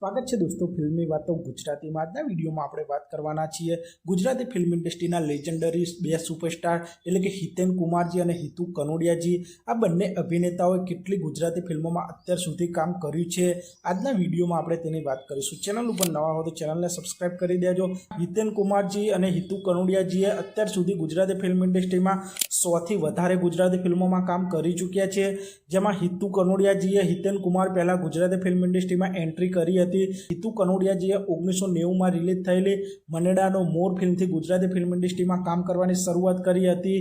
સ્વાગત છે દોસ્તો ફિલ્મની વાતો ગુજરાતીમાં. આજના વિડીયોમાં આપણે વાત કરવાના છીએ ગુજરાતી ફિલ્મ ઇન્ડસ્ટ્રીના લેજન્ડરી બે સુપરસ્ટાર એટલે કે હિતેન કુમારજી અને હિતુ કનોડિયાજી. આ બંને અભિનેતાઓએ કેટલી ગુજરાતી ફિલ્મોમાં અત્યાર સુધી કામ કર્યું છે? આજના વિડીયોમાં આપણે તેની વાત કરીશું. ચેનલ ઉપર નવા હો તો ચેનલને સબસ્ક્રાઇબ કરી દેજો. હિતેન કુમારજી અને હિતુ કનોડિયાજીએ અત્યાર સુધી ગુજરાતી ફિલ્મ ઇન્ડસ્ટ્રીમાં સોથી વધારે ગુજરાતી ફિલ્મોમાં કામ કરી ચૂક્યા છે. જેમાં હિતુ કનોડિયાજીએ હિતેન કુમાર પહેલાં ગુજરાતી ફિલ્મ ઇન્ડસ્ટ્રીમાં એન્ટ્રી કરી હતી. હિતુ. કનોડિયાજીએ ઓગણીસો નેવુંમાં રિલીઝ થયેલી મનેડાનો મોર ફિલ્મથી ગુજરાતી ફિલ્મ ઇન્ડસ્ટ્રીમાં કામ કરવાની શરૂઆત કરી હતી.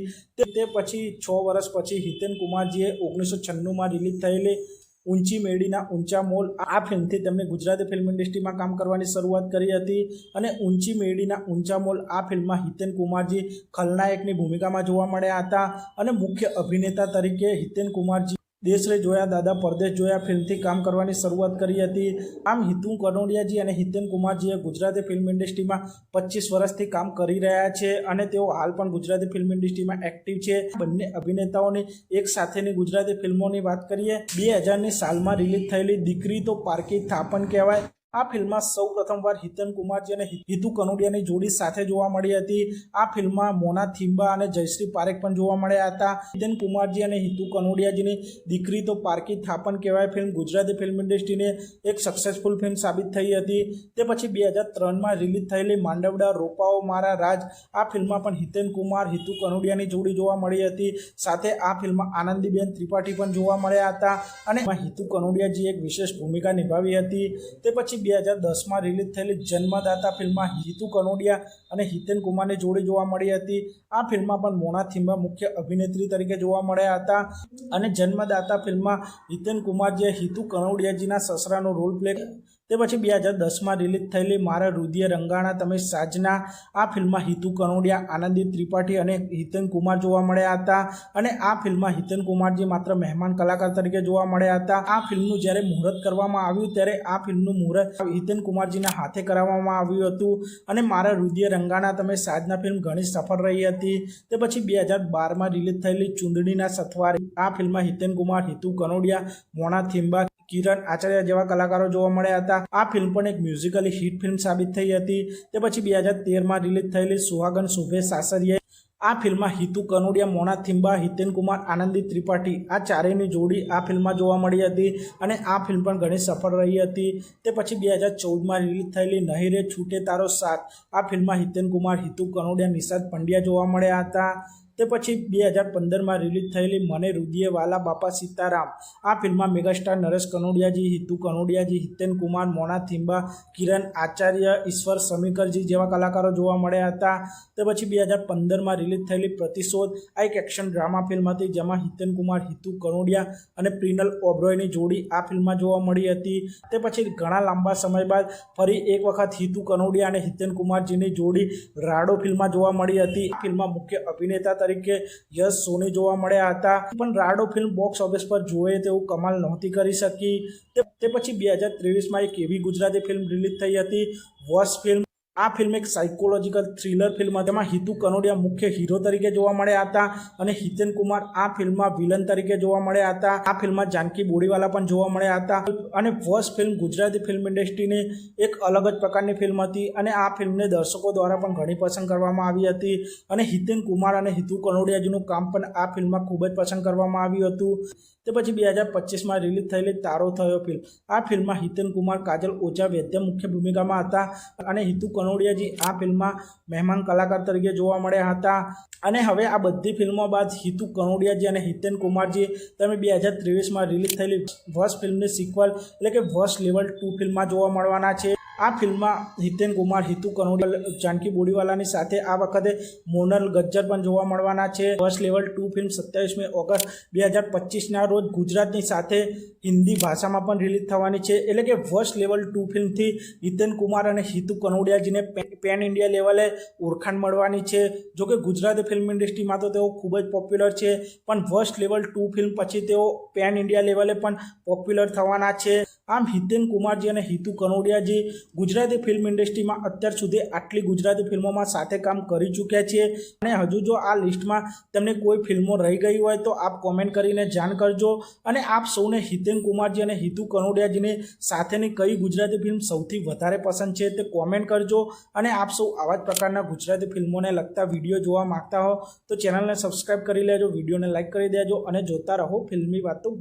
તે પછી છ વર્ષ પછી હિતેન કુમારજીએ ઓગણીસો છન્નુંમાં રિલીઝ થયેલી ઊંચી મેડીના ઊંચા મોલ આ ફિલ્મથી તેમણે ગુજરાતી ફિલ્મ ઇન્ડસ્ટ્રીમાં કામ કરવાની શરૂઆત કરી હતી અને ઊંચી મેડીના ઊંચા મોલ આ ફિલ્મમાં હિતેન કુમારજી ખલનાયકની ભૂમિકામાં જોવા મળ્યા હતા અને મુખ્ય અભિનેતા તરીકે હિતેન કુમારજી દેશ રે જોયા, દાદા પરદેશ જોયા, ફિલ્મથી કામ કરવાની શરૂઆત કરી હતી. આમ હિતુ કનોડિયાજી અને હિતેન કુમારજીએ ગુજરાતી ફિલ્મ ઇન્ડસ્ટ્રીમાં પચીસ વર્ષથી કામ કરી રહ્યા છે અને તેઓ હાલ પણ ગુજરાતી ફિલ્મ ઇન્ડસ્ટ્રીમાં એક્ટિવ છે. બંને અભિનેતાઓની એક સાથેની ગુજરાતી ફિલ્મોની વાત કરીએ, બે હજારની સાલમાં રિલીઝ થયેલી દીકરી તો પારકી થાપન કહેવાય. આ ફિલ્મમાં સૌ પ્રથમવાર હિતન કુમારજી અને હિતુ કનોડિયાની જોડી સાથે જોવા મળી હતી. આ ફિલ્મમાં મોના થિંબા અને જયશ્રી પારેખ પણ જોવા મળ્યા હતા. હિતન કુમારજી અને હિતુ કનોડિયાજીની દીકરી તો પારકી થાપન કહેવાય ફિલ્મ ગુજરાતી ફિલ્મ ઇન્ડસ્ટ્રીને એક સક્સેસફુલ ફિલ્મ સાબિત થઈ હતી. તે પછી બે હજાર ત્રણમાં રિલીઝ થયેલી માંડવડા રોપાઓ મારા રાજ, આ ફિલ્મમાં પણ હિતેન કુમાર, હિતુ કનોડિયાની જોડી જોવા મળી હતી. સાથે આ ફિલ્મમાં આનંદીબેન ત્રિપાઠી પણ જોવા મળ્યા હતા અને હિતુ કનોડિયાજી એક વિશેષ ભૂમિકા નિભાવી હતી. તે પછી બે હજાર દસમાં રિલીઝ થયેલી જન્મદાતા ફિલ્મમાં હિતુ કનોડિયા અને હિતેન કુમારની જોડી જોવા મળી હતી. આ ફિલ્મમાં પણ મોના થિંબા મુખ્ય અભિનેત્રી તરીકે જોવા મળ્યા હતા. અને જન્મદાતા ફિલ્મમાં હિતેન કુમારજીએ હિતુ કનોડિયાજીના સસરાનો રોલ પ્લે તે પછી બે હજાર દસમાં રિલીઝ થયેલી મારા રુધિર રંગાણા તમે સાજના, આ ફિલ્મમાં હિતુ કનોડિયા, આનંદી ત્રિપાઠી અને હિતેન કુમાર જોવા મળ્યા હતા. અને આ ફિલ્મમાં હિતેન કુમારજી માત્ર મહેમાન કલાકાર તરીકે જોવા મળ્યા હતા. આ ફિલ્મનું જ્યારે મુહૂર્ત કરવામાં આવ્યું ત્યારે આ ફિલ્મનું મુહૂર્ત હિતેન કુમારજીના હાથે કરાવવામાં આવ્યું હતું. અને મારા રુધિર રંગાણા તમે સાજના ફિલ્મ ઘણી સફળ રહી હતી. તે પછી બે હજાર બારમાં રિલીઝ થયેલી ચૂંદડીના સથવારે, આ ફિલ્મમાં હિતેન કુમાર, હિતુ કનોડિયા મોણા થિંબા કિરણ આચાર્ય જેવા કલાકારો જોવા મળ્યા હતા. આ ફિલ્મ પણ એક મ્યુઝિકલી હિટ ફિલ્મ સાબિત થઈ હતી. તે પછી બે હજાર તેરમાં રિલીઝ થયેલી સુહાગન શુભે સાસરીએ આ ફિલ્મમાં હિતુ કનોડિયા, મોના થિંબા હિતેન કુમાર, આનંદી ત્રિપાઠી આ ચારેયની જોડી આ ફિલ્મમાં જોવા મળી હતી અને આ ફિલ્મ પણ ઘણી સફળ રહી હતી. તે પછી બે હજાર ચૌદમાં રિલીઝ થયેલી નહીરે છૂટે તારો સાથ આ ફિલ્મમાં હિતેન કુમાર, હિતુ કનોડિયા, નિષાદ પંડ્યા જોવા મળ્યા હતા. તે પછી બે હજાર પંદરમાં રિલીઝ થયેલી મને રુદિયે બાપા સીતારામ. આ ફિલ્મમાં મેગાસ્ટાર નરેશ કનોડિયાજી, હિતુ કનોડિયાજી, હિતેન કુમાર, મોના થિંબા, કિરણ આચાર્ય, ઈશ્વર સમીકરજી જેવા કલાકારો જોવા મળ્યા હતા. તે પછી બે હજાર પંદરમાં રિલીઝ થયેલી પ્રતિશોધ આ એક એક્શન ડ્રામા ફિલ્મ હતી જેમાં હિતેન કુમાર, હિતુ કનોડિયા અને પ્રિનલ ઓબ્રોયની જોડી આ ફિલ્મમાં જોવા મળી હતી. તે પછી ઘણા લાંબા સમય બાદ ફરી એક વખત હિતુ કનોડિયા અને હિતેન કુમારજીની જોડી રાડો ફિલ્મમાં જોવા મળી હતી. આ ફિલ્મમાં મુખ્ય અભિનેતા તરીકે યશ સોની જોવા મળ્યા હતા. પણ રાડો ફિલ્મ બોક્સ ઓફિસ પર જોઈએ તેવું કમાલ નહોતી કરી શકી. તે- પછી બે હજાર ત્રેવીસમાં એક એવી ગુજરાતી ફિલ્મ રિલીઝ થઈ હતી. વોસ ફિલ્મ આ ફિલ્મ એક સાયકોલોજીકલ થ્રિલર ફિલ્મ તેમાં હિતુ કનોડિયા મુખ્ય હીરો તરીકે જોવા મળ્યા હતા અને હિતેન કુમાર આ ફિલ્મમાં વિલન તરીકે જોવા મળ્યા હતા. આ ફિલ્મમાં જાનકી બોડીવાલા પણ જોવા મળ્યા હતા. અને ફર્સ્ટ ફિલ્મ ગુજરાતી ફિલ્મ ઇન્ડસ્ટ્રીની એક અલગ જ પ્રકારની ફિલ્મ હતી અને આ ફિલ્મને દર્શકો દ્વારા પણ ઘણી પસંદ કરવામાં આવી હતી. અને હિતેન કુમાર અને હિતુ કનોડિયાજીનું કામ પણ આ ફિલ્મમાં ખૂબ જ પસંદ કરવામાં આવ્યું હતું. તે પછી બે હજાર પચીસમાં રિલીઝ થયેલી તારો થયો ફિલ્મ આ ફિલ્મમાં હિતેન કુમાર કાજલ ઓઝા વૈદ્ય મુખ્ય ભૂમિકામાં હતા અને હિતુ કનોડિયાજી આ ફિલ્મમાં મહેમાન કલાકાર તરીકે જોવા મળ્યા હતા. અને હવે આ બધી ફિલ્મો બાદ હિતુ કનોડિયાજી અને હિતેન કુમારજી, તમે બે હજાર ત્રેવીસમાં રિલીઝ થયેલી વર્ષ ફિલ્મની સિક્વલ એટલે કે વર્ષ લેવલ ટુ ફિલ્મમાં જોવા મળવાના છે. આ ફિલ્મમાં હિતેન કુમાર, હિતુ કનોડિયા જાનકી બોડીવાલાની સાથે આ વખતે મોનલ ગજ્જર પણ જોવા મળવાના છે. ફર્સ્ટ લેવલ ટુ ફિલ્મ સત્યાવીસમી ઓગસ્ટ બે હજાર પચીસના રોજ ગુજરાતની સાથે હિન્દી ભાષામાં પણ રિલીઝ થવાની છે. એટલે કે ફર્સ્ટ લેવલ ટુ ફિલ્મથી હિતેન કુમાર અને હિતુ કનોડિયાજીને પેન ઇન્ડિયા લેવલે ઓળખાણ મળવાની છે. જોકે ગુજરાતી ફિલ્મ ઇન્ડસ્ટ્રીમાં તો તેઓ ખૂબ જ પોપ્યુલર છે. પણ ફર્સ્ટ લેવલ ટુ ફિલ્મ પછી તેઓ પેન ઇન્ડિયા લેવલે પણ પોપ્યુલર થવાના છે. આમ હિતેન કુમારજી અને હિતુ કનોડિયાજી ગુજરાતી ફિલ્મ ઇન્ડસ્ટ્રીમાં અત્યાર સુધી આટલી ગુજરાતી ફિલ્મોમાં સાથે કામ કરી ચૂક્યા છીએ. અને હજુ જો આ લિસ્ટમાં તમને કોઈ ફિલ્મો રહી ગઈ હોય તો આપ કોમેન્ટ કરીને જાણ કરજો. અને આપ સૌને હિતેન કુમારજી અને હિતુ કનોડિયાજીની સાથેની કઈ ગુજરાતી ફિલ્મ સૌથી વધારે પસંદ છે તે કોમેન્ટ કરજો. અને આપ સૌ આવા જ પ્રકારના ગુજરાતી ફિલ્મોને લગતા વીડિયો જોવા માંગતા હો તો ચેનલને સબસ્ક્રાઇબ કરી લેજો વિડીયોને લાઇક કરી દેજો અને જોતા રહો ફિલ્મી વાતો